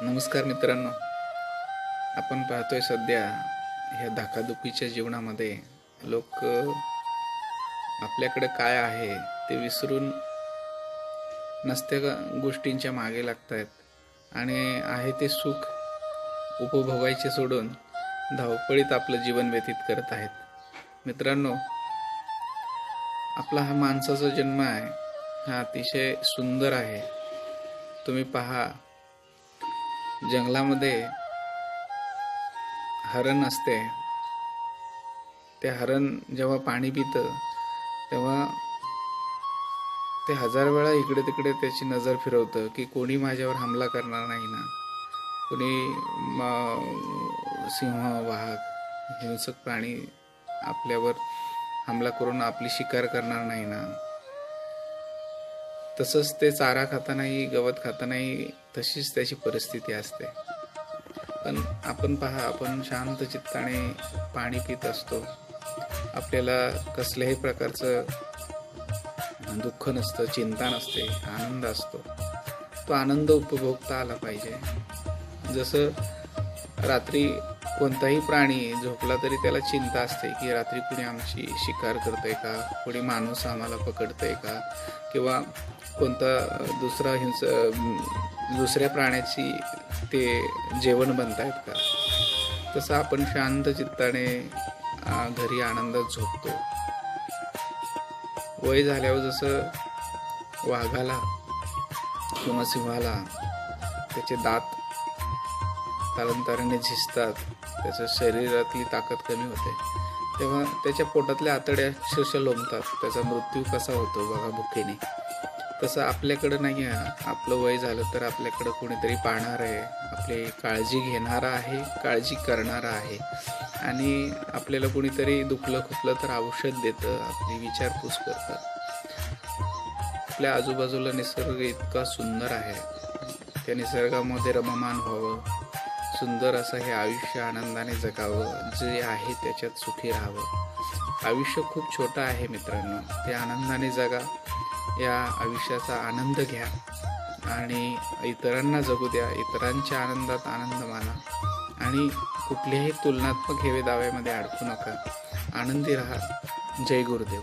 नमस्कार मित्रांनो. आपण पाहतोय सध्या ह्या धाकाधुकीच्या जीवनामध्ये लोक आपल्याकडे काय आहे ते विसरून नसत्या ग- गोष्टींच्या मागे लागत आहेत आणि आहे ते सुख उपभोगायचे सोडून धावपळीत आपलं जीवन व्यतीत करत आहेत. मित्रांनो आपला हा माणसाचा जन्म आहे हा अतिशय सुंदर आहे. तुम्ही पहा जंगलामध्ये हरण असते. ते हरण जेव्हा पाणी पितं तेव्हा ते हजार वेळा इकडे तिकडे त्याची नजर फिरवतं की कोणी माझ्यावर हमला करणार नाही ना. कोणी सिंह वाघ हिंसक प्राणी आपल्यावर हमला करून आपली शिकार करणार नाही ना. तसंच ते चारा खातानाही गवत खातानाही तशीच त्याची परिस्थिती असते. पण आपण पहा आपण शांत चित्ताने पाणी पित असतो. आपल्याला कसल्याही प्रकारचं दुःख नसतं चिंता नसते आनंद असतो. तो आनंद उपभोगता आला पाहिजे. जसं रात्री कोणताही प्राणी झोपला तरी त्याला चिंता असते की रात्री कुणी आमची शिकार करतंय का? कोणी माणूस आम्हाला पकडतंय का? किंवा कोणता दुसरा हिंस दुसऱ्या प्राण्याची ते जेवण बनतायत का? तसं आपण शांत चित्ताने घरी आनंदात झोपतो. वय झाल्यावर जसं वाघाला किंवा सिंहाला त्याचे दात कालांतराने झिजतात. त्याच्या शरीरातली ताकद कमी होते. तेव्हा त्याच्या पोटातल्या आतड्या अक्षरशः लोंबतात. त्याचा मृत्यू कसा होतो बघा भुकेने तसं आपल्याकडं नाही आहे आपलं वय झालं तर आपल्याकडं कोणीतरी पाहणार आहे. आपली काळजी घेणारा आहे काळजी करणारा आहे. आणि आपल्याला कोणीतरी दुखलं खुपलं तर औषध देतं आपली विचारपूस करतं. आपल्या आजूबाजूला निसर्ग इतका सुंदर आहे. त्या निसर्गामध्ये रममान व्हावं. सुंदर असं हे आयुष्य आनंदाने जगावं जे आहे त्याच्यात सुखी राहावं. आयुष्य खूप छोटं आहे मित्रांनो. ते आनंदाने जगा. या आयुष्याचा आनंद घ्या. आणि इतरांना जगू द्या. इतरांच्या आनंदात आनंद माना. आणि कुठल्याही तुलनात्मक हेवे दाव्यामध्ये अडकू नका. आनंदी राहा. जय गुरुदेव.